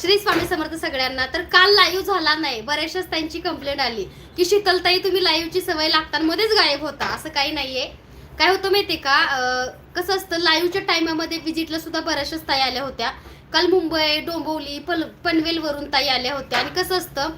श्री स्वामी समर्थ सगळ्यांना. तर काल लाईव्ह झाला नाही. बऱ्याचशाच त्यांची कंप्लेंट आली. की शीतलताई तुम्ही लाईव्हची सवय लागतात मध्येच गायब होता. असं काही नाहीये. काय होतं माहितीये का? कसं असतं लाईव्हच्या टायमामध्ये व्हिजिटला सुद्धा बऱ्याचशाच ताई आल्या होत्या. काल मुंबई डोंबवली पल पनवेलवरून ताई आल्या होत्या. आणि कसं असतं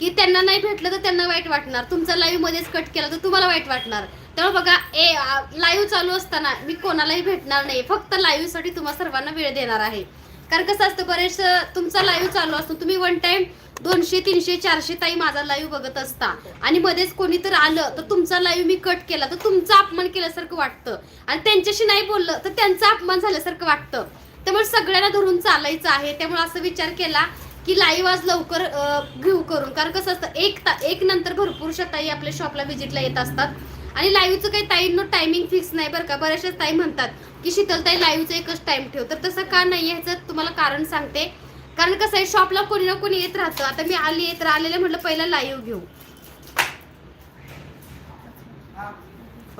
की त्यांना नाही भेटलं तर त्यांना वाईट वाटणार. तुमचा लाईव्ह मध्येच कट केला तर तुम्हाला वाईट वाटणार. त्यामुळे बघा ए लाईव्ह चालू असताना मी कोणालाही भेटणार नाही. फक्त लाईव्हसाठी तुम्हाला सर्वांना वेळ देणार आहे. कारण कसं असतं बरेच तुमचा लाईव्ह चालू असतो. तुम्ही वन टाइम दोनशे तीनशे चारशे ताई माझा लाईव्ह बघत असता. आणि मध्येच कोणी तर आलं तर तुमचा लाईव्ह मी कट केला. तर तुमचा अपमान केल्यासारखं वाटतं. आणि त्यांच्याशी नाही बोललं तर त्यांचा अपमान झाल्यासारखं वाटतं. त्यामुळे सगळ्यांना धरून चालायचं आहे. त्यामुळे असं विचार केला की लाईव्ह आज लवकर घेऊ करून. कारण कसं असतं एक ता एक नंतर भरपूर शताई आपल्या शॉपला व्हिजिटला येत असतात. आणि लाईव्हचं काही ताईंनो टायमिंग फिक्स नाही बरं का. बऱ्याचशाच ताई म्हणतात की शीतलताई लाईव्हचं एकच टाइम ठेव. तर तसं का नाही ह्याचं तुम्हाला कारण सांगते. कारण कसं आहे शॉपला कोणी ना कोणी येत राहतं. आता मी आली तर आलेले म्हटलं पहिला लाईव्ह घेऊ.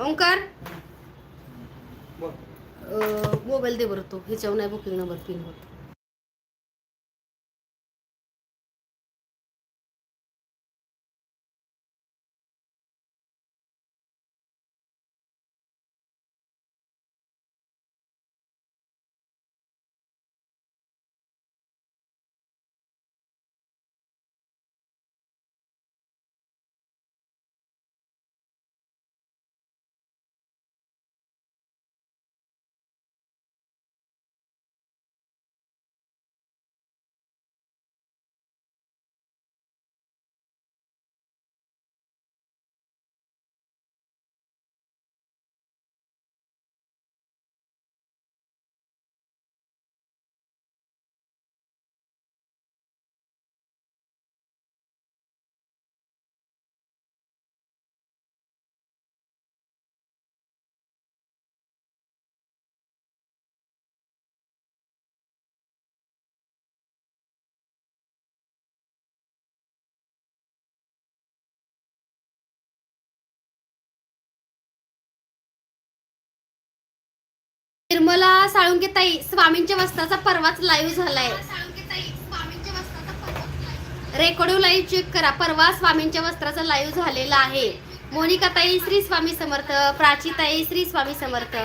ओंकार? मोबाईल दे बरं तो. ह्याच्यावर नाही बुकिंग नंबर पिन होत. साळुंके ताई स्वामींच्या वस्त्राचा परवाच लाईव्ह झालाय. रेकॉर्डिंग लाईव्ह चेक करा. परवा स्वामींच्या वस्त्राचा लाईव्ह झालेला आहे. मोनिका ताई श्री स्वामी समर्थ. प्राची ताई श्री स्वामी समर्थ.